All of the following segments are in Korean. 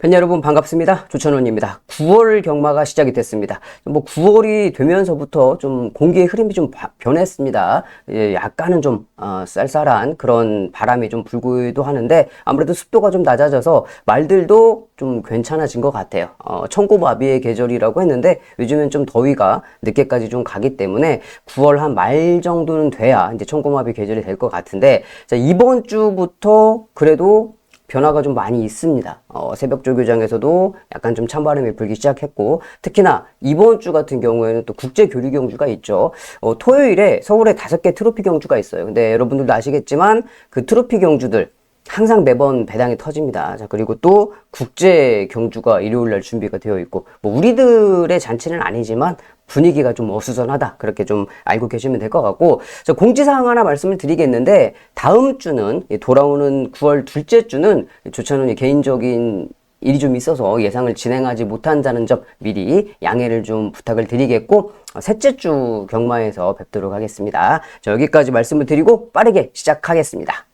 팬 여러분 반갑습니다. 조천원입니다. 9월 경마가 시작이 됐습니다. 뭐 9월이 되면서부터 좀 공기의 흐름이 좀 바- 변했습니다. 예, 약간은 좀 어, 쌀쌀한 그런 바람이 좀 불기도 하는데 아무래도 습도가 좀 낮아져서 말들도 좀 괜찮아진 것 같아요. 어, 천고마비의 계절이라고 했는데 요즘엔 좀 더위가 늦게까지 좀 가기 때문에 9월 한 말 정도는 돼야 이제 천고마비 계절이 될 것 같은데 자, 이번 주부터 그래도 변화가 좀 많이 있습니다. 어, 새벽 조교장에서도 약간 좀 찬바람이 불기 시작했고, 특히나 이번 주 같은 경우에는 또 국제 교류 경주가 있죠. 어, 토요일에 서울에 다섯 개 트로피 경주가 있어요. 근데 여러분들도 아시겠지만 그 트로피 경주들 항상 매번 배당이 터집니다. 자, 그리고 또 국제 경주가 일요일 날 준비가 되어 있고, 뭐 우리들의 잔치는 아니지만 분위기가 좀 어수선하다. 그렇게 좀 알고 계시면 될 것 같고, 자, 공지사항 하나 말씀을 드리겠는데, 다음 주는, 이 돌아오는 9월 둘째 주는 조찬훈이 개인적인 일이 좀 있어서 예상을 진행하지 못한다는 점 미리 양해를 좀 부탁을 드리겠고, 어, 셋째 주 경마에서 뵙도록 하겠습니다. 자, 여기까지 말씀을 드리고 빠르게 시작하겠습니다.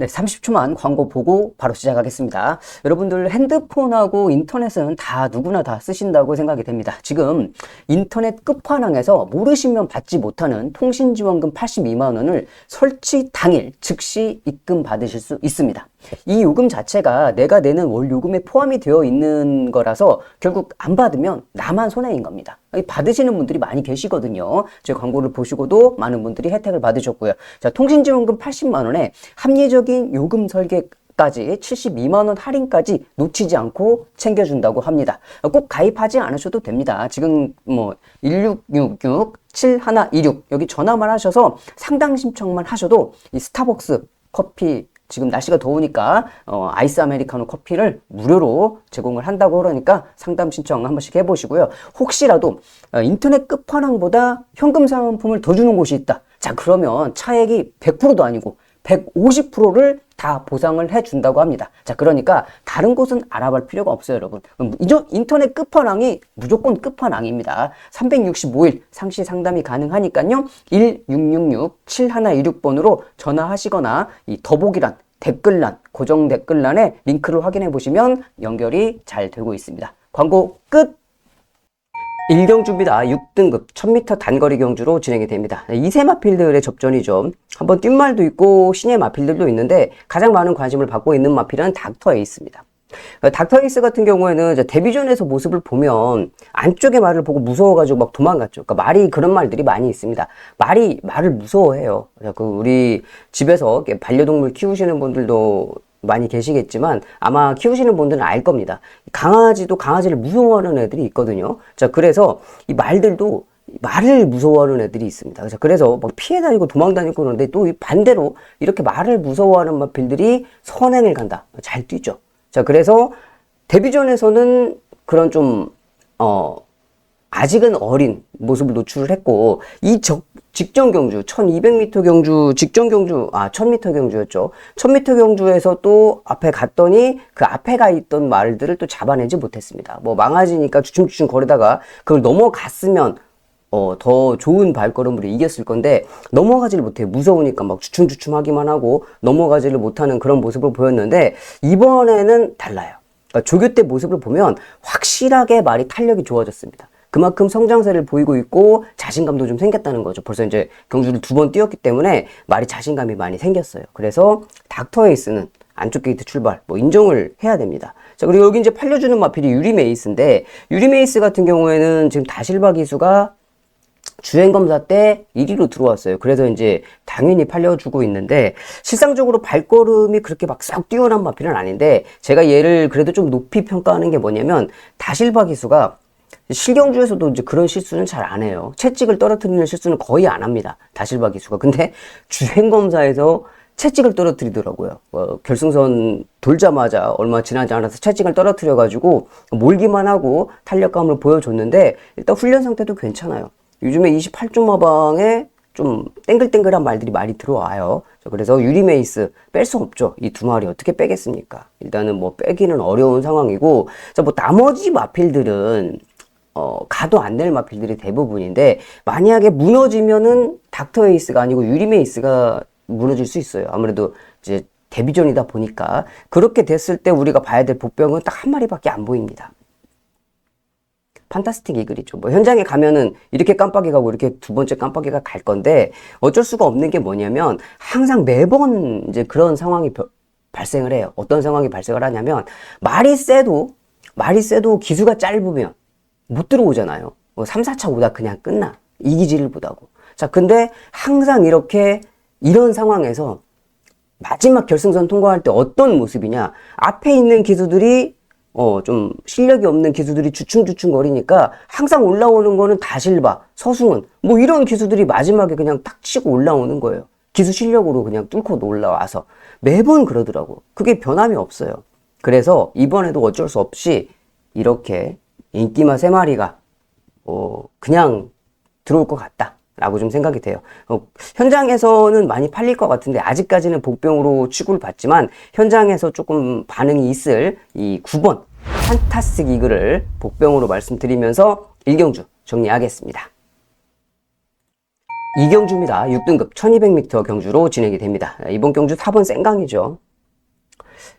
네, 30초만 광고 보고 바로 시작하겠습니다. 여러분들 핸드폰하고 인터넷은 다 누구나 다 쓰신다고 생각이 됩니다. 지금 인터넷 끝판왕에서 모르시면 받지 못하는 통신지원금 82만 원을 설치 당일 즉시 입금 받으실 수 있습니다. 이 요금 자체가 내가 내는 월 요금에 포함이 되어 있는 거라서 결국 안 받으면 나만 손해인 겁니다. 이 받으시는 분들이 많이 계시거든요. 제 광고를 보시고도 많은 분들이 혜택을 받으셨고요. 자, 통신지원금 80만 원에 합리적인 요금 설계 까지 72만 원 할인까지 놓치지 않고 챙겨준다고 합니다. 꼭 가입하지 않으셔도 됩니다. 지금 뭐 1666 7126 여기 전화만 하셔서 상담 신청만 하셔도 이 스타벅스 커피 지금 날씨가 더우니까 어, 아이스 아메리카노 커피를 무료로 제공을 한다고 그러니까 상담 신청 한 번씩 해보시고요. 혹시라도 어, 인터넷 끝판왕보다 현금 상품을 더 주는 곳이 있다. 자 그러면 차액이 100%도 아니고 150%를 다 보상을 해준다고 합니다. 자, 그러니까 다른 곳은 알아볼 필요가 없어요, 여러분. 인터넷 끝판왕이 무조건 끝판왕입니다. 365일 상시 상담이 가능하니까요. 1666-7126번으로 전화하시거나 이 더보기란 댓글란, 고정 댓글란에 링크를 확인해 보시면 연결이 잘 되고 있습니다. 광고 끝! 1경주입니다. 6등급 1000m 단거리 경주로 진행이 됩니다. 이세 마필들의 접전이죠. 한번 뛴 말도 있고 신예 마필들도 있는데 가장 많은 관심을 받고 있는 마필은 닥터 에이스입니다. 닥터 에이스 같은 경우에는 데뷔전에서 모습을 보면 안쪽에 말을 보고 무서워가지고 막 도망갔죠. 그러니까 말이 그런 말들이 많이 있습니다. 말이 말을 무서워해요. 그 우리 집에서 반려동물 키우시는 분들도 많이 계시겠지만 아마 키우시는 분들은 알 겁니다. 강아지도 강아지를 무서워하는 애들이 있거든요. 자, 그래서 이 말들도 말을 무서워하는 애들이 있습니다. 그래서 막 피해 다니고 도망 다니고 그러는데 또이 반대로 이렇게 말을 무서워하는 마필들이 선행을 간다. 잘 뛰죠. 자, 그래서 데뷔전에서는 그런 좀, 어, 아직은 어린 모습을 노출을 했고, 이 적, 직전 경주, 1200m 경주, 직전 경주, 아, 1000m 경주였죠. 1000m 경주에서 또 앞에 갔더니 그 앞에 가 있던 말들을 또 잡아내지 못했습니다. 뭐 망아지니까 주춤주춤 거리다가 그걸 넘어갔으면 어, 더 좋은 발걸음으로 이겼을 건데, 넘어가지를 못해요. 무서우니까 막 주춤주춤 하기만 하고, 넘어가지를 못하는 그런 모습을 보였는데, 이번에는 달라요. 그러니까 조교 때 모습을 보면 확실하게 말이 탄력이 좋아졌습니다. 그만큼 성장세를 보이고 있고, 자신감도 좀 생겼다는 거죠. 벌써 이제 경주를 두 번 뛰었기 때문에 말이 자신감이 많이 생겼어요. 그래서 닥터 에이스는 안쪽 게이트 출발, 뭐 인정을 해야 됩니다. 자, 그리고 여기 이제 팔려주는 마필이 유리메이스인데, 유리메이스 같은 경우에는 지금 다실바 기수가 주행검사 때 1위로 들어왔어요. 그래서 이제 당연히 팔려주고 있는데 실상적으로 발걸음이 그렇게 막 썩 뛰어난 마필은 아닌데 제가 얘를 그래도 좀 높이 평가하는 게 뭐냐면 다실바 기수가 실경주에서도 이제 그런 실수는 잘 안 해요. 채찍을 떨어뜨리는 실수는 거의 안 합니다. 다실바 기수가. 근데 주행검사에서 채찍을 떨어뜨리더라고요. 어, 결승선 돌자마자 얼마 지나지 않아서 채찍을 떨어뜨려가지고 몰기만 하고 탄력감을 보여줬는데 일단 훈련 상태도 괜찮아요. 요즘에 28종 마방에 좀 땡글땡글한 말들이 많이 들어와요. 그래서 유리메이스 뺄 수 없죠. 이 두 마리 어떻게 빼겠습니까? 일단은 뭐 빼기는 어려운 상황이고, 자, 뭐 나머지 마필들은 어, 가도 안 될 마필들이 대부분인데, 만약에 무너지면은 닥터 에이스가 아니고 유리메이스가 무너질 수 있어요. 아무래도 이제 데뷔전이다 보니까 그렇게 됐을 때 우리가 봐야 될 복병은 딱 한 마리밖에 안 보입니다. 판타스틱 이글이죠. 뭐 현장에 가면은 이렇게 깜빡이 가고 이렇게 두 번째 깜빡이가 갈 건데 어쩔 수가 없는 게 뭐냐면 항상 매번 이제 그런 상황이 벼- 발생을 해요. 어떤 상황이 발생을 하냐면 말이 세도 말이 세도 기수가 짧으면 못 들어오잖아요. 뭐 3, 4차 오다 그냥 끝나. 이기지를 못하고. 자, 근데 항상 이렇게 이런 상황에서 마지막 결승선 통과할 때 어떤 모습이냐. 앞에 있는 기수들이 어, 좀 실력이 없는 기수들이 주춤주춤 거리니까 항상 올라오는 거는 다실바, 서승은 뭐 이런 기수들이 마지막에 그냥 탁 치고 올라오는 거예요. 기수 실력으로 그냥 뚫고 올라와서 매번 그러더라고. 그게 변함이 없어요. 그래서 이번에도 어쩔 수 없이 이렇게 인기마 세 마리가 어, 그냥 들어올 것 같다. 라고 좀 생각이 돼요. 어, 현장에서는 많이 팔릴 것 같은데 아직까지는 복병으로 취급을 받지만 현장에서 조금 반응이 있을 이 9번 판타스틱 이글을 복병으로 말씀드리면서 1경주 정리하겠습니다. 이경주입니다. 6등급 1200m 경주로 진행이 됩니다. 이번 경주 4번 생강이죠.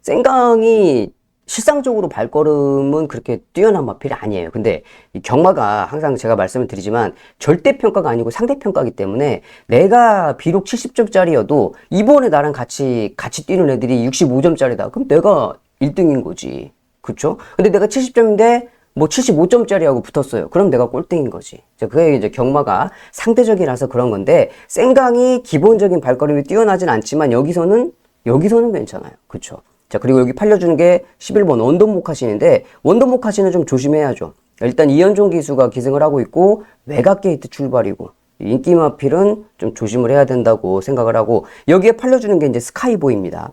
생강이 실상적으로 발걸음은 그렇게 뛰어난 마필이 아니에요. 근데 이 경마가 항상 제가 말씀을 드리지만 절대평가가 아니고 상대평가이기 때문에 내가 비록 70점짜리여도 이번에 나랑 같이, 같이 뛰는 애들이 65점짜리다. 그럼 내가 1등인 거지. 그쵸? 근데 내가 70점인데 뭐 75점짜리하고 붙었어요. 그럼 내가 꼴등인 거지. 자, 그게 이제 경마가 상대적이라서 그런 건데, 생강이 기본적인 발걸음이 뛰어나진 않지만 여기서는, 여기서는 괜찮아요. 그쵸? 자, 그리고 여기 팔려주는 게 11번 원더모카신인데, 원더모카신은 좀 조심해야죠. 일단 이현종 기수가 기승을 하고 있고, 외곽 게이트 출발이고, 인기 마필은 좀 조심을 해야 된다고 생각을 하고, 여기에 팔려주는 게 이제 스카이보이입니다.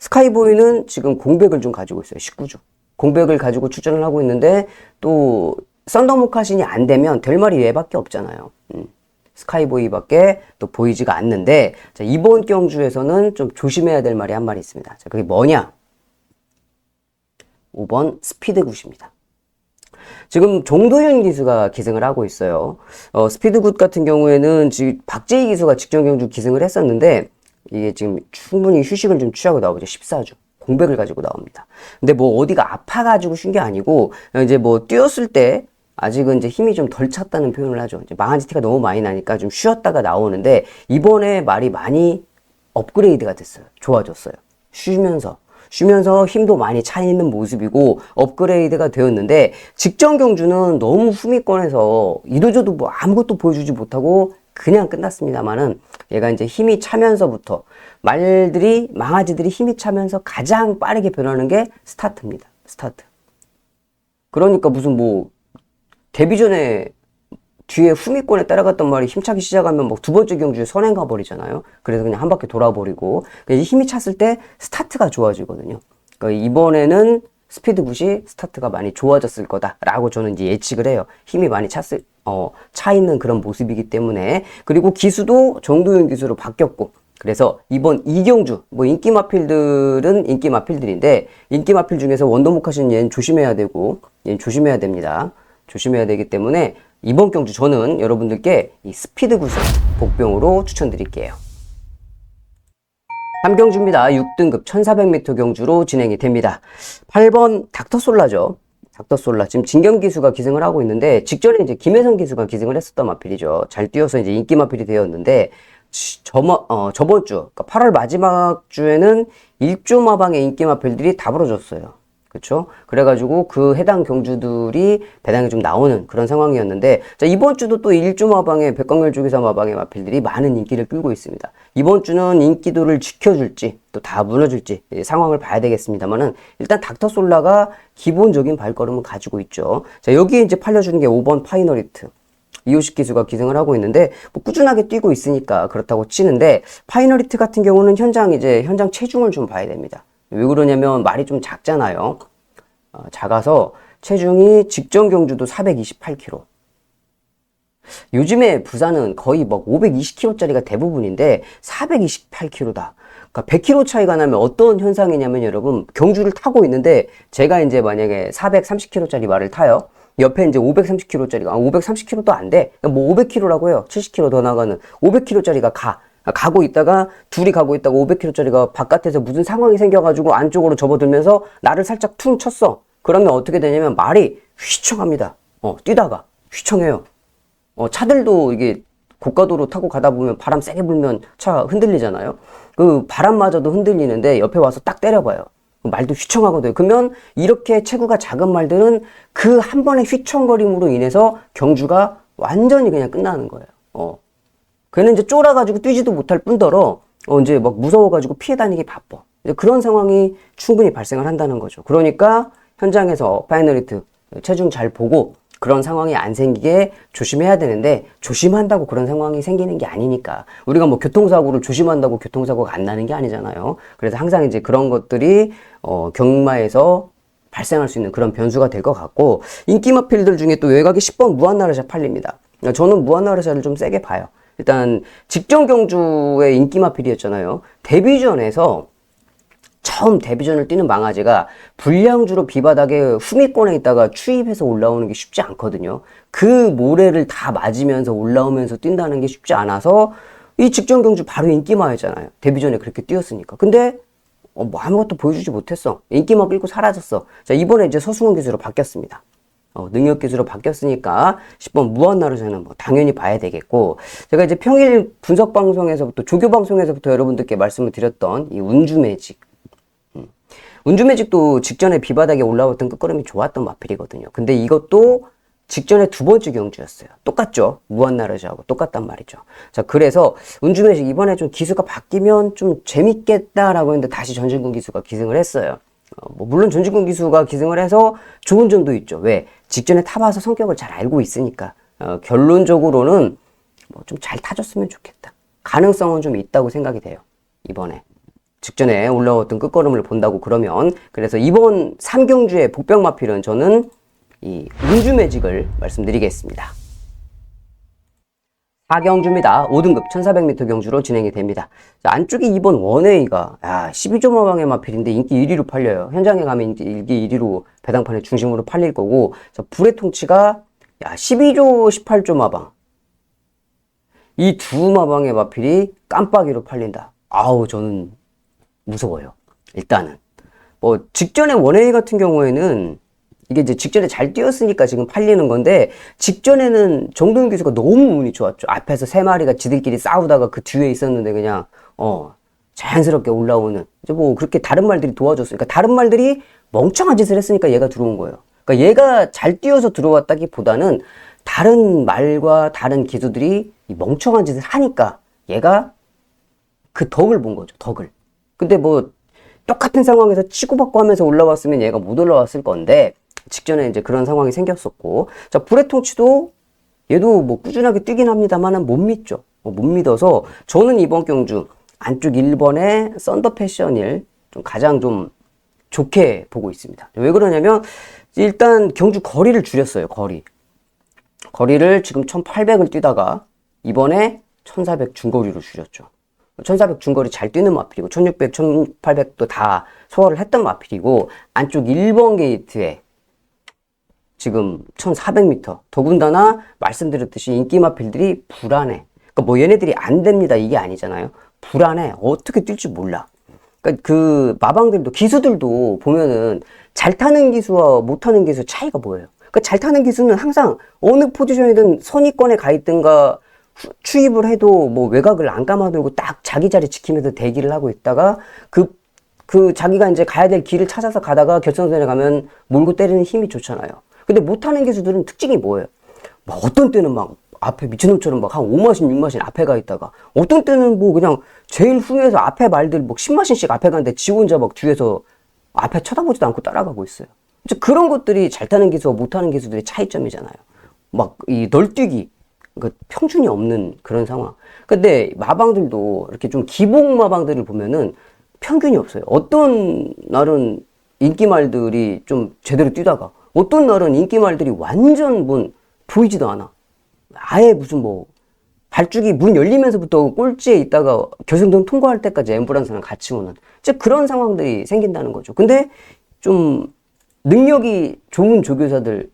스카이보이는 지금 공백을 좀 가지고 있어요. 19주. 공백을 가지고 출전을 하고 있는데 또 썬더모카신이 안 되면 될 말이 얘밖에 없잖아요. 음. 스카이보이밖에 또 보이지가 않는데 자, 이번 경주에서는 좀 조심해야 될 말이 한 말이 있습니다. 자, 그게 뭐냐? 5번 스피드 굿입니다. 지금 종도현 기수가 기승을 하고 있어요. 어, 스피드 굿 같은 경우에는 지금 박재희 기수가 직전 경주 기승을 했었는데 이게 지금 충분히 휴식을 좀 취하고 나오죠. 14주. 공백을 가지고 나옵니다. 근데 뭐 어디가 아파가지고 쉰 게 아니고 이제 뭐 뛰었을 때 아직은 이제 힘이 좀 덜 찼다는 표현을 하죠. 이제 망한 지 티가 너무 많이 나니까 좀 쉬었다가 나오는데 이번에 말이 많이 업그레이드가 됐어요. 좋아졌어요. 쉬면서. 쉬면서 힘도 많이 차 있는 모습이고 업그레이드가 되었는데 직전 경주는 너무 후미권에서 이도저도 뭐 아무것도 보여주지 못하고 그냥 끝났습니다만은 얘가 이제 힘이 차면서부터 말들이 망아지들이 힘이 차면서 가장 빠르게 변하는 게 스타트입니다. 스타트. 그러니까 무슨 뭐 데뷔 전에 뒤에 후미권에 따라갔던 말이 힘차기 시작하면 뭐두 번째 경주에 선행 가버리잖아요. 그래서 그냥 한 바퀴 돌아버리고 그러니까 힘이 찼을 때 스타트가 좋아지거든요. 그러니까 이번에는 스피드 굿이 스타트가 많이 좋아졌을 거다라고 저는 이제 예측을 해요. 힘이 많이 찼을 어, 차 있는 그런 모습이기 때문에 그리고 기수도 정도윤 기수로 바뀌었고 그래서 이번 이경주 뭐 인기 마필들은 인기 마필들인데 인기 마필 중에서 원더목하신 얘는 조심해야 되고 얘는 조심해야 됩니다. 조심해야 되기 때문에 이번 경주 저는 여러분들께 이 스피드 굿을 복병으로 추천드릴게요. 3경주입니다. 6등급 1400m 경주로 진행이 됩니다. 8번 닥터솔라죠. 닥터솔라. 지금 진경 기수가 기승을 하고 있는데, 직전에 이제 김혜성 기수가 기승을 했었던 마필이죠. 잘 뛰어서 이제 인기 마필이 되었는데, 저번, 어, 저번 주, 그러니까 8월 마지막 주에는 일조 마방의 인기 마필들이 다 벌어졌어요. 그쵸? 그래가지고 그 해당 경주들이 배당이 좀 나오는 그런 상황이었는데, 자, 이번 주도 또 일주 마방의 백광열 쪽에서 마방의 마필들이 많은 인기를 끌고 있습니다. 이번 주는 인기도를 지켜줄지, 또 다 무너질지, 상황을 봐야 되겠습니다만은, 일단 닥터 솔라가 기본적인 발걸음을 가지고 있죠. 자, 여기에 이제 팔려주는 게 5번 파이너리트. 이호식 기수가 기승을 하고 있는데 뭐 꾸준하게 뛰고 있으니까 그렇다고 치는데 파이너리트 같은 경우는 현장 이제 현장 체중을 좀 봐야 됩니다. 왜 그러냐면 말이 좀 작잖아요. 어, 작아서 체중이 직전 경주도 428kg. 요즘에 부산은 거의 막 520kg짜리가 대부분인데 428kg다. 그러니까 100kg 차이가 나면 어떤 현상이냐면 여러분 경주를 타고 있는데 제가 이제 만약에 430kg짜리 말을 타요. 옆에 이제 530kg짜리가, 아, 530kg도 안 돼. 뭐 500kg라고 해요. 70kg 더 나가는 500kg짜리가 가. 가고 있다가 둘이 가고 있다가 500km짜리가 바깥에서 무슨 상황이 생겨가지고 안쪽으로 접어들면서 나를 살짝 퉁 쳤어. 그러면 어떻게 되냐면 말이 휘청합니다. 어, 뛰다가 휘청해요. 어, 차들도 이게 고가도로 타고 가다 보면 바람 세게 불면 차 흔들리잖아요. 그 바람마저도 흔들리는데 옆에 와서 딱 때려봐요. 말도 휘청하거든요. 그러면 이렇게 체구가 작은 말들은 그 한 번의 휘청거림으로 인해서 경주가 완전히 그냥 끝나는 거예요. 어. 걔는 이제 쫄아가지고 뛰지도 못할 뿐더러 어, 이제 막 무서워가지고 피해 다니기 바빠. 그런 상황이 충분히 발생을 한다는 거죠. 그러니까 현장에서 파이널리트 체중 잘 보고 그런 상황이 안 생기게 조심해야 되는데 조심한다고 그런 상황이 생기는 게 아니니까 우리가 뭐 교통사고를 조심한다고 교통사고가 안 나는 게 아니잖아요. 그래서 항상 이제 그런 것들이 어, 경마에서 발생할 수 있는 그런 변수가 될 것 같고 인기 마필들 중에 또 외곽에 10번 무한나르샤 팔립니다. 저는 무한나르샤를 좀 세게 봐요. 일단 직전 경주의 인기 마필이었잖아요. 데뷔전에서 처음 데뷔전을 뛰는 망아지가 불량주로 비바닥에 후미권에 있다가 추입해서 올라오는 게 쉽지 않거든요. 그 모래를 다 맞으면서 올라오면서 뛴다는 게 쉽지 않아서 이 직전 경주 바로 인기마였잖아요. 데뷔전에 그렇게 뛰었으니까. 근데 어, 뭐 아무것도 보여주지 못했어. 인기마 끌고 사라졌어. 자, 이번에 이제 서승원 기수로 바뀌었습니다. 어, 능력 기수로 바뀌었으니까 10번 무한나루샤는 뭐 당연히 봐야 되겠고 제가 이제 평일 분석 방송에서부터 조교 방송에서부터 여러분들께 말씀을 드렸던 이 운주 매직 음. 운주 매직도 직전에 비바닥에 올라왔던 끝걸음이 좋았던 마필이거든요. 근데 이것도 직전에 두 번째 경주였어요. 똑같죠? 무한나르샤하고 똑같단 말이죠. 자, 그래서 운주 매직 이번에 좀 기수가 바뀌면 좀 재밌겠다라고 했는데 다시 전진군 기수가 기승을 했어요. 어, 뭐 물론 전진군 기수가 기승을 해서 좋은 점도 있죠. 왜? 직전에 타봐서 성격을 잘 알고 있으니까. 어, 결론적으로는 뭐 좀 잘 타줬으면 좋겠다. 가능성은 좀 있다고 생각이 돼요. 이번에. 직전에 올라왔던 끝걸음을 본다고 그러면 그래서 이번 3경주의 복병마필은 저는 이 운주 매직을 말씀드리겠습니다. 4경주입니다. 5등급 1400m 경주로 진행이 됩니다. 자, 안쪽에 2번 원웨이가 야, 12조 마방의 마필인데 인기 1위로 팔려요. 현장에 가면 인기 1위로 배당판의 중심으로 팔릴 거고 자, 불의 통치가 야, 12조 18조 마방 이 두 마방의 마필이 깜빡이로 팔린다. 아우 저는 무서워요. 일단은 뭐 직전에 원웨이 같은 경우에는 이게 이제 직전에 잘 뛰었으니까 지금 팔리는 건데 직전에는 정동윤 기수가 너무 운이 좋았죠. 앞에서 세 마리가 지들끼리 싸우다가 그 뒤에 있었는데 그냥 어 자연스럽게 올라오는 이제 뭐 그렇게 다른 말들이 도와줬으니까 다른 말들이 멍청한 짓을 했으니까 얘가 들어온 거예요. 그러니까 얘가 잘 뛰어서 들어왔다기보다는 다른 말과 다른 기수들이 이 멍청한 짓을 하니까 얘가 그 덕을 본 거죠. 덕을. 근데 뭐 똑같은 상황에서 치고받고 하면서 올라왔으면 얘가 못 올라왔을 건데 직전에 이제 그런 상황이 생겼었고. 자 불의 통치도 얘도 뭐 꾸준하게 뛰긴 합니다만은 못 믿죠. 어, 못 믿어서 저는 이번 경주 안쪽 1번의 썬더 패션일 좀 가장 좀 좋게 보고 있습니다. 왜 그러냐면 일단 경주 거리를 줄였어요 거리. 거리를 지금 1800을 뛰다가 이번에 1400 중거리로 줄였죠. 1400 중거리 잘 뛰는 마필이고 1600, 1800도 다 소화를 했던 마필이고 안쪽 1번 게이트에 지금 1400m. 더군다나 말씀드렸듯이 인기 마필들이 불안해. 그러니까 뭐 얘네들이 안 됩니다. 이게 아니잖아요. 불안해. 어떻게 뛸지 몰라. 그러니까 그 마방들도 기수들도 보면은 잘 타는 기수와 못 타는 기수 차이가 뭐예요? 그러니까 잘 타는 기수는 항상 어느 포지션이든 선위권에 가 있든가 후- 추입을 해도 뭐 외곽을 안 감아들고 딱 자기 자리 지키면서 대기를 하고 있다가 그, 그 자기가 이제 가야 될 길을 찾아서 가다가 결선선에 가면 몰고 때리는 힘이 좋잖아요. 근데 못하는 기수들은 특징이 뭐예요? 막 어떤 때는 막 앞에 미친놈처럼 막 한 5마신, 6마신 앞에 가 있다가 어떤 때는 뭐 그냥 제일 후에서 앞에 말들 뭐 10마신씩 앞에 가는데 지 혼자 막 뒤에서 앞에 쳐다보지도 않고 따라가고 있어요. 이제 그런 것들이 잘 타는 기수와 못하는 기수들의 차이점이잖아요. 막 이 널뛰기, 그 평준이 없는 그런 상황. 근데 마방들도 이렇게 좀 기복 마방들을 보면은 평균이 없어요. 어떤 날은 인기 말들이 좀 제대로 뛰다가 어떤 날은 인기 말들이 완전 문 보이지도 않아. 아예 무슨 뭐 발주기 문 열리면서부터 꼴찌에 있다가 결승전 통과할 때까지 앰뷸런스랑 같이 오는 이제 그런 상황들이 생긴다는 거죠. 근데 좀 능력이 좋은 조교사들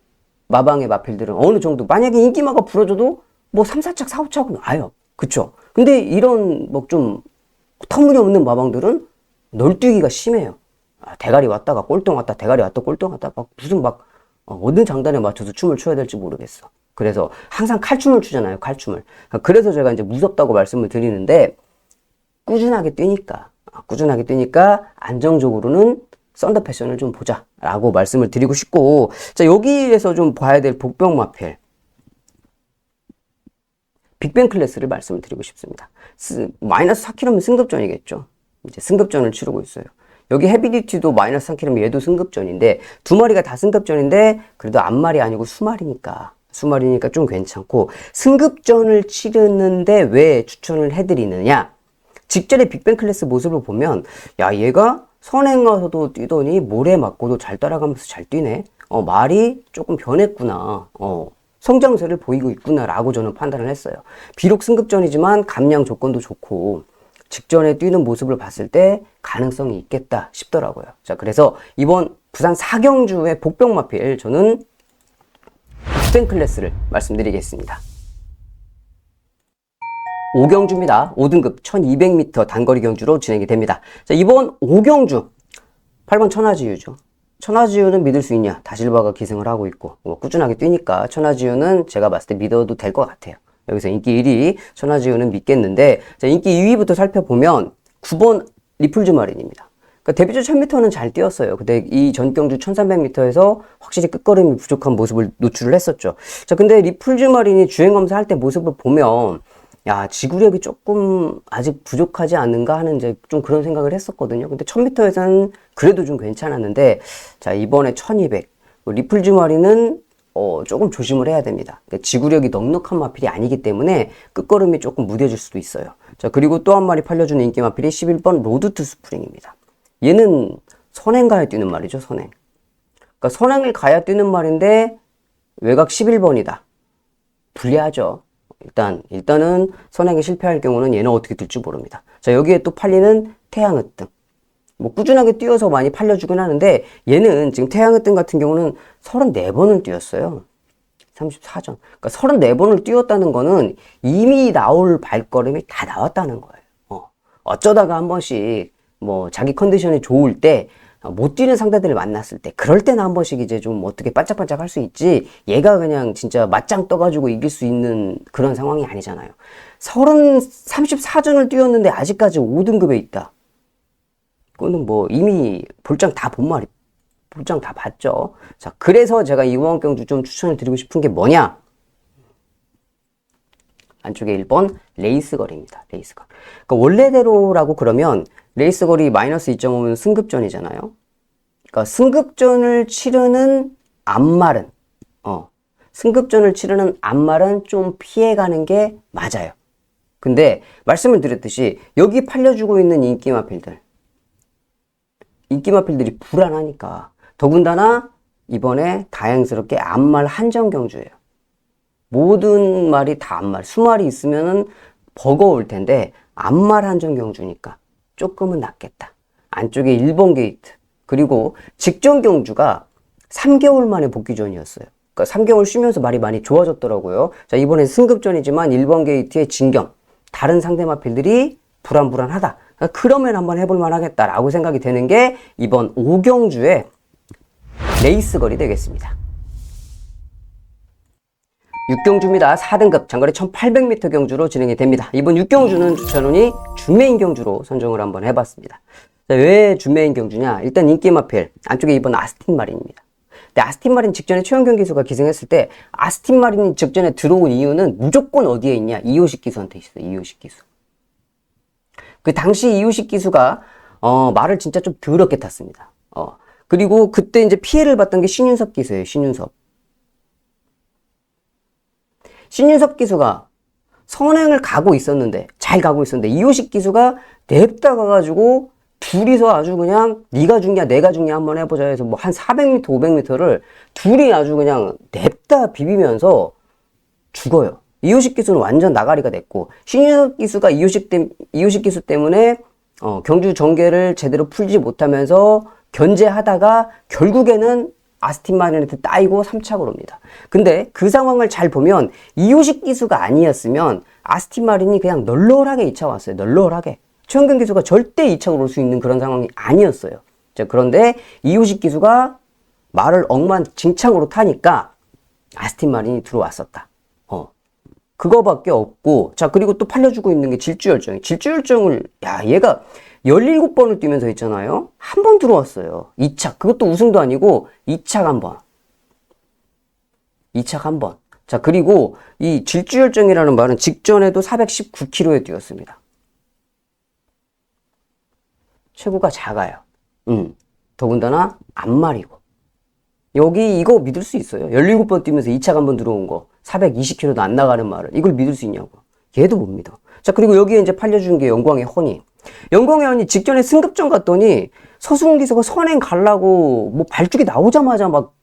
마방의 마필들은 어느 정도 만약에 인기마가 부러져도 뭐 3, 4착, 4, 5착은 와요. 그쵸? 근데 이런 뭐 좀 터무니없는 마방들은 널뛰기가 심해요. 아, 대가리 왔다가 꼴등 왔다, 대가리 왔다, 꼴등 왔다, 막 무슨 막 어, 어느 장단에 맞춰서 춤을 춰야 될지 모르겠어. 그래서 항상 칼춤을 추잖아요, 칼춤을. 아, 그래서 제가 이제 무섭다고 말씀을 드리는데 꾸준하게 뛰니까, 아, 꾸준하게 뛰니까 안정적으로는 썬더 패션을 좀 보자라고 말씀을 드리고 싶고, 자 여기에서 좀 봐야 될 복병 마필. 빅뱅 클래스를 말씀을 드리고 싶습니다. 스- 마이너스 4kg면 승급전이겠죠. 이제 승급전을 치르고 있어요. 여기 헤비디티도 마이너스 3kg면 얘도 승급전인데 두 마리가 다 승급전인데 그래도 앞마리 아니고 수마리니까 수마리니까 좀 괜찮고 승급전을 치르는데 왜 추천을 해드리느냐? 직전에 빅뱅 클래스 모습을 보면 야 얘가 선행 가서도 뛰더니 모래 맞고도 잘 따라가면서 잘 뛰네. 어 말이 조금 변했구나. 어 성장세를 보이고 있구나라고 저는 판단을 했어요. 비록 승급전이지만 감량 조건도 좋고 직전에 뛰는 모습을 봤을 때 가능성이 있겠다 싶더라고요. 자 그래서 이번 부산 사경주의 복병마필 저는 빅뱅 클래스를 말씀드리겠습니다. 5경주입니다. 5등급 1200m 단거리 경주로 진행이 됩니다. 자, 이번 5경주 8번 천하지유죠. 천하지유는 믿을 수 있냐? 다실바가 기승을 하고 있고 뭐 꾸준하게 뛰니까 천하지유는 제가 봤을 때 믿어도 될 것 같아요. 여기서 인기 1위 천하지유는 믿겠는데 자, 인기 2위부터 살펴보면 9번 리플즈 마린입니다. 그러니까 데뷔주 1000m는 잘 뛰었어요. 근데 이 전경주 1300m에서 확실히 끝걸음이 부족한 모습을 노출을 했었죠. 자, 근데 리플즈 마린이 주행 검사할 때 모습을 보면 야, 지구력이 조금 아직 부족하지 않는가 하는 이제 좀 그런 생각을 했었거든요. 근데 1000m에서는 그래도 좀 괜찮았는데, 자, 이번에 1200. 리플즈 마리는 어, 조금 조심을 해야 됩니다. 그러니까 지구력이 넉넉한 마필이 아니기 때문에 끝걸음이 조금 무뎌질 수도 있어요. 자, 그리고 또 한 마리 팔려주는 인기 마필이 11번 로드 투 스프링입니다. 얘는 선행 가야 뛰는 말이죠, 선행. 그러니까 선행을 가야 뛰는 말인데 외곽 11번이다. 불리하죠. 일단 일단은 선행에 실패할 경우는 얘는 어떻게 될지 모릅니다. 자 여기에 또 팔리는 태양의 등. 뭐 꾸준하게 뛰어서 많이 팔려주긴 하는데 얘는 지금 태양의 등 같은 경우는 34번을 뛰었어요. 34전. 그러니까 34번을 뛰었다는 거는 이미 나올 발걸음이 다 나왔다는 거예요. 어. 어쩌다가 한 번씩 뭐 자기 컨디션이 좋을 때 못 뛰는 상대들을 만났을 때 그럴 때는 한 번씩 이제 좀 어떻게 반짝반짝 할 수 있지 얘가 그냥 진짜 맞짱 떠가지고 이길 수 있는 그런 상황이 아니잖아요 30, 34전을 뛰었는데 아직까지 5등급에 있다 그거는 뭐 이미 볼장 다 본 말이 볼장 다 봤죠 자 그래서 제가 이원 경주 좀 추천을 드리고 싶은 게 뭐냐 안쪽에 1번 레이스 거리입니다. 레이스 거리. 그러니까 원래대로라고 그러면 레이스 거리 마이너스 2.5면 승급전이잖아요. 그러니까 승급전을 치르는 앞말은 어 승급전을 치르는 앞말은 좀 피해가는 게 맞아요. 근데 말씀을 드렸듯이 여기 팔려주고 있는 인기 마필들 인기 마필들이 불안하니까 더군다나 이번에 다행스럽게 앞말 한정 경주예요. 모든 말이 다 앞말, 수말이 있으면은 버거울 텐데 앞말 한정 경주니까 조금은 낫겠다. 안쪽에 1번 게이트 그리고 직전 경주가 3개월 만에 복귀 전이었어요. 그러니까 3개월 쉬면서 말이 많이 좋아졌더라고요. 자 이번엔 승급전이지만 1번 게이트의 진경 다른 상대 마필들이 불안불안하다. 그러니까 그러면 한번 해볼 만하겠다라고 생각이 되는 게 이번 오경주의 레이스 거리 되겠습니다. 6경주입니다. 4등급 장거리 1800m 경주로 진행이 됩니다. 이번 6경주는 주찬원이 준메인 경주로 선정을 한번 해봤습니다. 자, 왜 준메인 경주냐? 일단 인기 마필 안쪽에 이번 아스틴 마린입니다. 근데 아스틴 마린 직전에 최영경 기수가 기승했을 때 아스틴 마린이 직전에 들어온 이유는 무조건 어디에 있냐? 이호식 기수한테 있어요. 이호식 기수. 그 당시 이호식 기수가 어, 말을 진짜 좀 더럽게 탔습니다. 어, 그리고 그때 이제 피해를 봤던 게 신윤섭 기수예요. 신윤섭. 신윤섭 기수가 선행을 가고 있었는데 잘 가고 있었는데 이호식 기수가 냅다 가가지고 둘이서 아주 그냥 네가 죽냐 내가 죽냐 한번 해보자 해서 뭐 한 400m 500m를 둘이 아주 그냥 냅다 비비면서 죽어요. 이호식 기수는 완전 나가리가 됐고 신윤섭 기수가 이호식, 때, 이호식 기수 때문에 어, 경주 전개를 제대로 풀지 못하면서 견제하다가 결국에는 아스틴 마린한테 따이고 3착을 옵니다. 근데 그 상황을 잘 보면 이호식 기수가 아니었으면 아스틴 마린이 그냥 널널하게 2차 왔어요. 널널하게. 최영경 기수가 절대 2차로 올 수 있는 그런 상황이 아니었어요. 자, 그런데 이호식 기수가 말을 엉망진창으로 타니까 아스틴 마린이 들어왔었다. 어. 그거밖에 없고, 자, 그리고 또 팔려주고 있는 게 질주열정이. 질주열정을, 야, 얘가 17번을 뛰면서 있잖아요? 한 번 들어왔어요. 2차. 그것도 우승도 아니고, 2차 한 번. 2차 한 번. 자, 그리고 이 질주열정이라는 말은 직전에도 419km에 뛰었습니다. 체구가 작아요. 음. 더군다나 안말이고. 여기 이거 믿을 수 있어요. 17번 뛰면서 2차 한번 들어온 거. 420km도 안 나가는 말을. 이걸 믿을 수 있냐고. 얘도 못 믿어. 자, 그리고 여기에 이제 팔려준 게 영광의 허니. 영광의 허니 직전에 승급전 갔더니 서승훈 기수가 선행 갈라고 뭐 발주기 나오자마자 막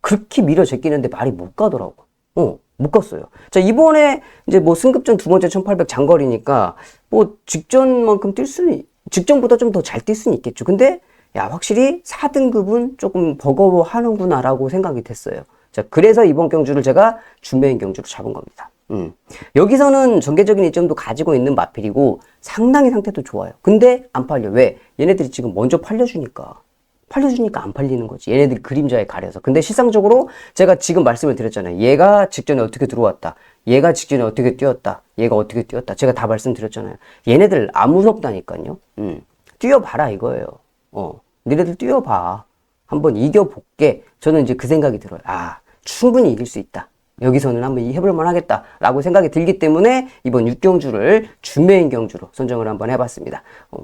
그렇게 밀어 제끼는데 말이 못 가더라고. 어, 못 갔어요. 자, 이번에 이제 뭐 승급전 두 번째 1800 장거리니까 뭐 직전만큼 뛸 수는, 직전보다 좀 더 잘 뛸 수는 있겠죠. 근데 야, 확실히 4등급은 조금 버거워 하는구나라고 생각이 됐어요. 자, 그래서 이번 경주를 제가 준메인 경주로 잡은 겁니다. 음. 여기서는 전개적인 이점도 가지고 있는 마필이고 상당히 상태도 좋아요. 근데 안 팔려. 왜? 얘네들이 지금 먼저 팔려주니까. 팔려주니까 안 팔리는 거지. 얘네들이 그림자에 가려서. 근데 실상적으로 제가 지금 말씀을 드렸잖아요. 얘가 직전에 어떻게 들어왔다. 얘가 직전에 어떻게 뛰었다. 얘가 어떻게 뛰었다. 제가 다 말씀드렸잖아요. 얘네들 안 무섭다니까요. 음. 뛰어봐라 이거예요. 어. 니네들 뛰어봐. 한번 이겨볼게. 저는 이제 그 생각이 들어요. 아, 충분히 이길 수 있다. 여기서는 한번 해볼 만 하겠다라고 생각이 들기 때문에 이번 6경주를 준메인 경주로 선정을 한번 해봤습니다. 어,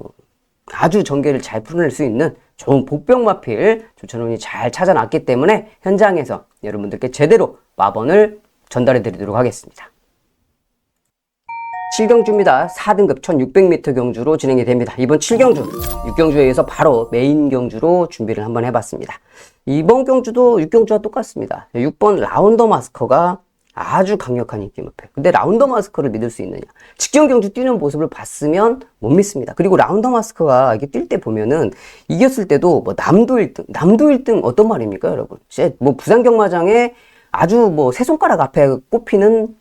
아주 전개를 잘 풀어낼 수 있는 좋은 복병마필 조찬원이 잘 찾아놨기 때문에 현장에서 여러분들께 제대로 마번을 전달해 드리도록 하겠습니다. 7경주입니다. 4등급 1600m 경주로 진행이 됩니다. 이번 7경주, 6경주에 이어서 바로 메인 경주로 준비를 한번 해봤습니다. 이번 경주도 6경주와 똑같습니다. 6번 라운더 마스커가 아주 강력한 인기 마필. 근데 라운더 마스커를 믿을 수 있느냐? 직전 경주 뛰는 모습을 봤으면 못 믿습니다. 그리고 라운더 마스커가 이게 뛸 때 보면은 이겼을 때도 뭐 남도 1등, 남도 1등 어떤 말입니까, 여러분? 뭐 부산 경마장에 아주 뭐 세 손가락 앞에 꼽히는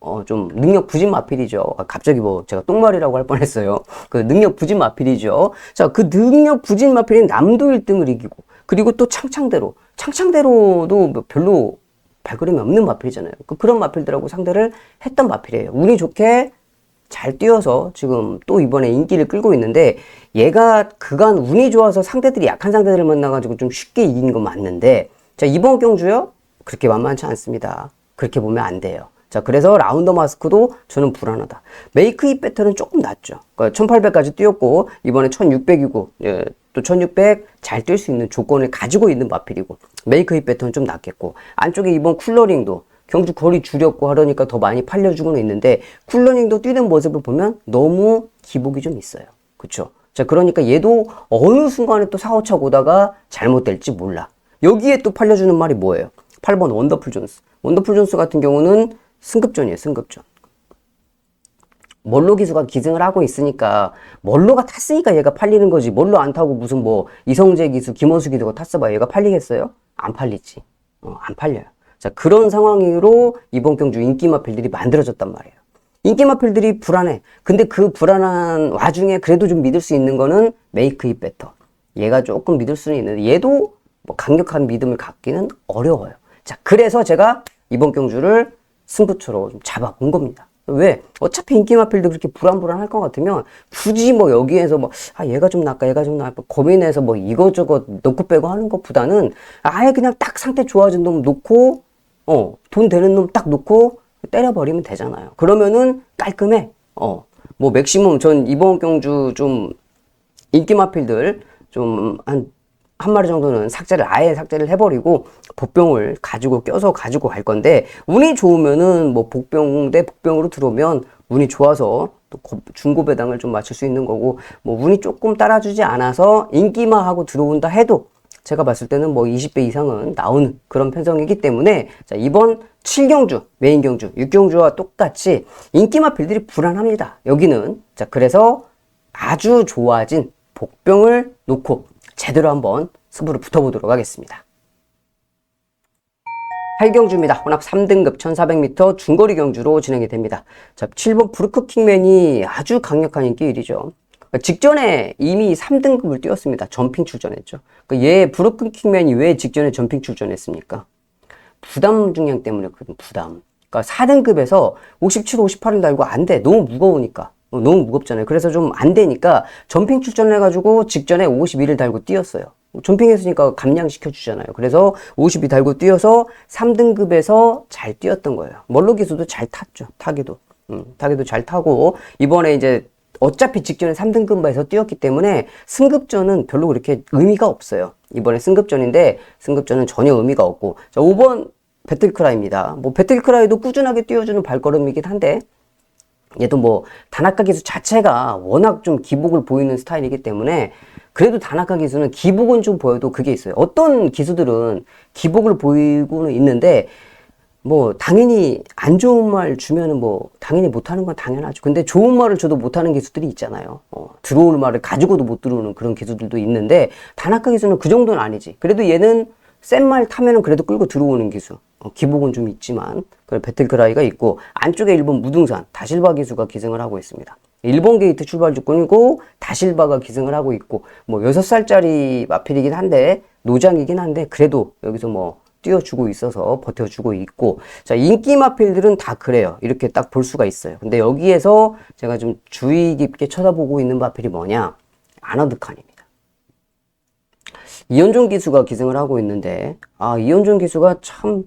어, 좀 능력 부진 마필이죠. 아, 갑자기 뭐 제가 똥말이라고 할 뻔했어요. 그 능력 부진 마필이죠. 자, 그 능력 부진 마필인 남도 1등을 이기고 그리고 또 창창대로 창창대로도 뭐 별로 발걸음이 없는 마필이잖아요. 그 그런 마필들하고 상대를 했던 마필이에요. 운이 좋게 잘 뛰어서 지금 또 이번에 인기를 끌고 있는데 얘가 그간 운이 좋아서 상대들이 약한 상대들을 만나가지고 좀 쉽게 이긴 건 맞는데 자 이번 경주요 그렇게 만만치 않습니다. 그렇게 보면 안 돼요. 자, 그래서 라운더 마스크도 저는 불안하다. 메이크 이 배터는 조금 낫죠. 그러니까 1800까지 뛰었고, 이번에 1600이고, 예, 또 1600 잘 뛸 수 있는 조건을 가지고 있는 마필이고, 메이크 이 배터는 좀 낫겠고, 안쪽에 이번 쿨러링도 경주 거리 줄였고 하려니까 더 많이 팔려주고는 있는데, 쿨러링도 뛰는 모습을 보면 너무 기복이 좀 있어요. 그쵸? 자, 그러니까 얘도 어느 순간에 또 4, 5차 오다가 잘못될지 몰라. 여기에 또 팔려주는 말이 뭐예요? 8번 원더풀 존스. 원더풀 존스 같은 경우는 승급전이에요, 승급전. 멀로 기수가 기승을 하고 있으니까 멀로가 탔으니까 얘가 팔리는 거지. 멀로 안 타고 무슨 뭐 이성재 기수 김원수 기수가 탔어봐 얘가 팔리겠어요? 안 팔리지. 어, 안 팔려요. 자 그런 상황으로 이번 경주 인기 마필들이 만들어졌단 말이에요. 인기 마필들이 불안해. 근데 그 불안한 와중에 그래도 좀 믿을 수 있는 거는 메이크 잇 베터 얘가 조금 믿을 수는 있는데 얘도 뭐 강력한 믿음을 갖기는 어려워요. 자 그래서 제가 이번 경주를 승부처로 좀 잡아본 겁니다. 왜? 어차피 인기 마필도 그렇게 불안불안할 것 같으면 굳이 뭐 여기에서 뭐, 아, 얘가 좀 낫까, 얘가 좀 나을까, 고민해서 뭐 이거저거 넣고 빼고 하는 것보다는 아예 그냥 딱 상태 좋아진 놈 놓고, 어, 돈 되는 놈 딱 놓고 때려버리면 되잖아요. 그러면은 깔끔해. 어, 뭐 맥시멈 전 이번 경주 좀 인기 마필들 좀 한 한 마리 정도는 삭제를 아예 삭제를 해버리고 복병을 가지고 껴서 가지고 갈 건데 운이 좋으면은 뭐 복병 대 복병으로 들어오면 운이 좋아서 또 중고 배당을 좀 맞출 수 있는 거고 뭐 운이 조금 따라주지 않아서 인기만 하고 들어온다 해도 제가 봤을 때는 뭐 20배 이상은 나오는 그런 편성이기 때문에 자 이번 7경주 메인 경주 6경주와 똑같이 인기만 빌들이 불안합니다. 여기는 자 그래서 아주 좋아진 복병을 놓고 제대로 한번 승부를 붙어보도록 하겠습니다. 팔경주입니다. 혼합 3등급 1400m 중거리 경주로 진행이 됩니다. 자, 7번 브루크 킹맨이 아주 강력한 인기 1위죠. 직전에 이미 3등급을 뛰었습니다. 점핑 출전했죠. 그얘 브루크 킹맨이 왜 직전에 점핑 출전했습니까? 부담 중량 때문에 그런 부담. 그러니까 4등급에서 57, 58을 달고 안 돼. 너무 무거우니까. 어, 너무 무겁잖아요. 그래서 좀 안 되니까 점핑 출전을 해가지고 직전에 51을 달고 뛰었어요. 점핑했으니까 감량시켜 주잖아요. 그래서 52 달고 뛰어서 3등급에서 잘 뛰었던 거예요. 멀로 기수도 잘 탔죠. 타기도. 음, 타기도 잘 타고 이번에 이제 어차피 직전에 3등급에서 뛰었기 때문에 승급전은 별로 그렇게 의미가 없어요. 이번에 승급전인데 승급전은 전혀 의미가 없고 자 5번 배틀크라입니다. 뭐 배틀크라이도 꾸준하게 뛰어주는 발걸음이긴 한데 얘도 뭐 다나카 기수 자체가 워낙 좀 기복을 보이는 스타일이기 때문에 그래도 다나카 기수는 기복은 좀 보여도 그게 있어요. 어떤 기수들은 기복을 보이고는 있는데 뭐 당연히 안 좋은 말 주면은 뭐 당연히 못하는 건 당연하죠. 근데 좋은 말을 줘도 못하는 기수들이 있잖아요. 어, 들어오는 말을 가지고도 못 들어오는 그런 기수들도 있는데 다나카 기수는 그 정도는 아니지. 그래도 얘는 센 말 타면은 그래도 끌고 들어오는 기수. 어, 기복은 좀 있지만 그 배틀크라이가 있고 안쪽에 일본 무등산 다실바 기수가 기승을 하고 있습니다. 일본 게이트 출발 조건이고 다실바가 기승을 하고 있고 뭐 6살짜리 마필이긴 한데 노장이긴 한데 그래도 여기서 뭐 뛰어주고 있어서 버텨주고 있고. 자 인기 마필들은 다 그래요. 이렇게 딱 볼 수가 있어요. 근데 여기에서 제가 좀 주의 깊게 쳐다보고 있는 마필이 뭐냐? 아너드칸입니다 이현종 기수가 기승을 하고 있는데 아 이현종 기수가 참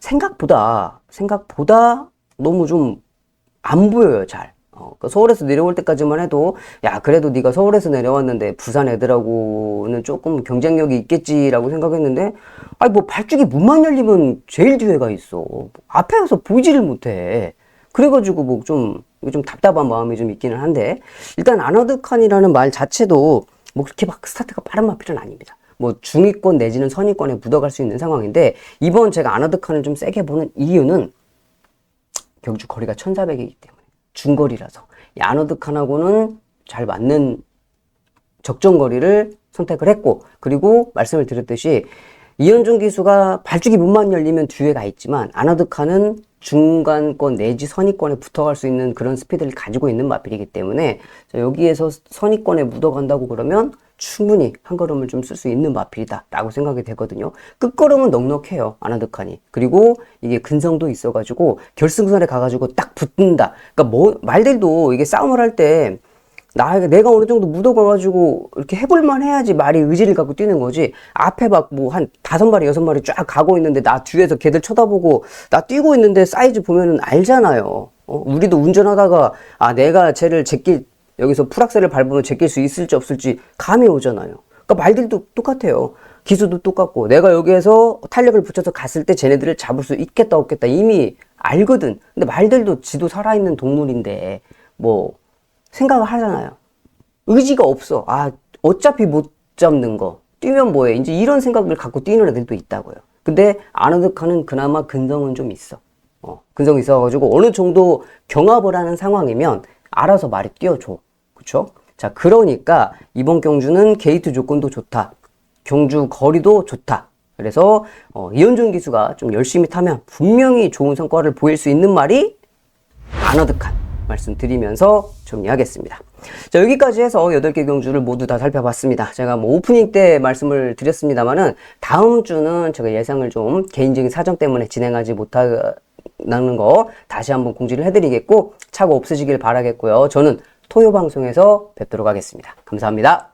생각보다 생각보다 너무 좀 안 보여요 잘. 어, 그 서울에서 내려올 때까지만 해도 야 그래도 네가 서울에서 내려왔는데 부산 애들하고는 조금 경쟁력이 있겠지라고 생각했는데 아니 뭐 발주기 문만 열리면 제일 뒤에가 있어 앞에 가서 보지를 못해 그래가지고 뭐 좀 좀 답답한 마음이 좀 있기는 한데 일단 아너드칸이라는 말 자체도 뭐 그렇게 막 스타트가 빠른 마필은 아닙니다. 뭐 중위권 내지는 선위권에 묻어갈 수 있는 상황인데 이번 제가 아너드칸을 좀 세게 보는 이유는 경주 거리가 1400이기 때문에 중거리라서 이 아너드 칸하고는 잘 맞는 적정 거리를 선택을 했고 그리고 말씀을 드렸듯이 이현중 기수가 발주기 문만 열리면 뒤에 가 있지만 아너드 칸은 중간권 내지 선위권에 붙어갈 수 있는 그런 스피드를 가지고 있는 마필이기 때문에 자, 여기에서 선위권에 묻어간다고 그러면 충분히 한 걸음을 좀 쓸 수 있는 마필이다 라고 생각이 되거든요. 끝걸음은 넉넉해요 아나드칸이 그리고 이게 근성도 있어 가지고 결승선에 가가지고 딱 붙는다. 그러니까 뭐 말들도 이게 싸움을 할때 나, 내가 어느 정도 묻어가가지고 이렇게 해볼만 해야지 말이 의지를 갖고 뛰는 거지. 앞에 막 뭐 한 다섯 마리, 여섯 마리 쫙 가고 있는데 나 뒤에서 걔들 쳐다보고 나 뛰고 있는데 사이즈 보면은 알잖아요. 어? 우리도 운전하다가 아, 내가 쟤를 제낄, 여기서 풀악셀을 밟으면 제낄 수 있을지 없을지 감이 오잖아요. 그러니까 말들도 똑같아요. 기수도 똑같고 내가 여기에서 탄력을 붙여서 갔을 때 쟤네들을 잡을 수 있겠다 없겠다 이미 알거든. 근데 말들도 지도 살아있는 동물인데 뭐 생각을 하잖아요. 의지가 없어. 아, 어차피 못 잡는 거. 뛰면 뭐해. 이제 이런 생각을 갖고 뛰는 애들도 있다고요. 근데 아너드카는 그나마 근성은 좀 있어. 어, 근성이 있어가지고 어느 정도 경합을 하는 상황이면 알아서 말이 뛰어줘. 그쵸? 자, 그러니까 이번 경주는 게이트 조건도 좋다. 경주 거리도 좋다. 그래서 어, 이현준 기수가 좀 열심히 타면 분명히 좋은 성과를 보일 수 있는 말이 아너드칸 말씀드리면서 정리하겠습니다. 자, 여기까지 해서 8개 경주를 모두 다 살펴봤습니다. 제가 뭐 오프닝 때 말씀을 드렸습니다만은 다음 주는 제가 예상을 좀 개인적인 사정 때문에 진행하지 못하는 거 다시 한번 공지를 해드리겠고 차고 없으시길 바라겠고요. 저는 토요 방송에서 뵙도록 하겠습니다. 감사합니다.